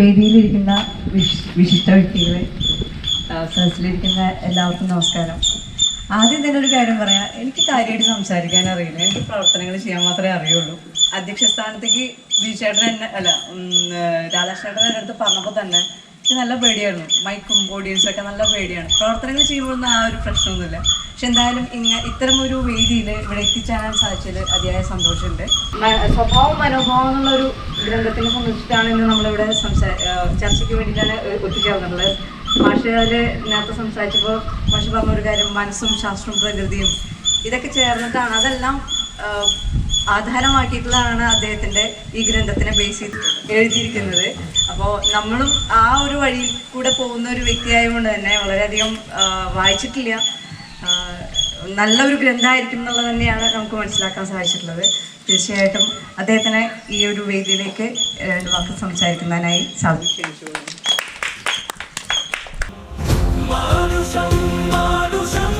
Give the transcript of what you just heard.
വേദിയിലിരിക്കുന്ന വിശ് വിശിഷ്ട വ്യക്തികളെ സഹസിലിരിക്കുന്ന എല്ലാവർക്കും നമസ്കാരം. ആദ്യം തന്നെ ഒരു കാര്യം പറയാം. എനിക്ക് കാര്യമായിട്ട് സംസാരിക്കാൻ അറിയില്ല എനിക്ക് പ്രവർത്തനങ്ങൾ ചെയ്യാൻ മാത്രമേ അറിയുള്ളൂ. അധ്യക്ഷ സ്ഥാനത്തേക്ക് എന്നെ അല്ല രാധാകൃഷ്ണേട്ടൻ എന്റെ അടുത്ത് പറഞ്ഞപ്പോൾ തന്നെ എനിക്ക് നല്ല പേടിയായിരുന്നു. മൈക്കും ഓഡിയൻസും ഒക്കെ നല്ല പേടിയാണ്. പ്രവർത്തനങ്ങൾ ചെയ്യുമ്പോഴൊന്നും ആ ഒരു പ്രശ്നമൊന്നുമില്ല. പക്ഷെ എന്തായാലും ഇങ്ങ ഇത്തരം ഒരു വേദിയിൽ ഇവിടെ എത്തിച്ചേരാൻ സാധിച്ചതിൽ അതിയായ സന്തോഷമുണ്ട്. സ്വഭാവം മനോഭാവം എന്നുള്ള ഒരു ഗ്രന്ഥത്തിനെ സംബന്ധിച്ചിട്ടാണ് ഇന്ന് നമ്മളിവിടെ സംസാ ഏഹ് ചർച്ചയ്ക്ക് വേണ്ടിയിട്ടാണ് ഒത്തുചേർന്നുള്ളത് മാഷ് നേരത്തെ സംസാരിച്ചപ്പോൾ ഭാഷ പറഞ്ഞ ഒരു കാര്യം മനസ്സും ശാസ്ത്രവും പ്രകൃതിയും ഇതൊക്കെ ചേർന്നിട്ടാണ് അതെല്ലാം ആധാരമാക്കിയിട്ടുള്ളതാണ് അദ്ദേഹത്തിന്റെ ഈ ഗ്രന്ഥത്തിനെ ബേസ് ചെയ്ത് എഴുതിയിരിക്കുന്നത്. അപ്പോൾ നമ്മളും ആ ഒരു വഴിയിൽ കൂടെ പോകുന്ന ഒരു വ്യക്തിയായതുകൊണ്ട് തന്നെ വളരെയധികം വായിച്ചിട്ടില്ല. നല്ലൊരു ഗ്രന്ഥമായിരിക്കും എന്നുള്ളത് തന്നെയാണ് നമുക്ക് മനസ്സിലാക്കാൻ സാധിച്ചിട്ടുള്ളത്. തീർച്ചയായിട്ടും അദ്ദേഹത്തിനെ ഈ ഒരു വേദിയിലേക്ക് രണ്ട് വാക്ക് സംസാരിക്കുന്നതിനായി സാധിക്കും മാനുഷം മാനുഷം.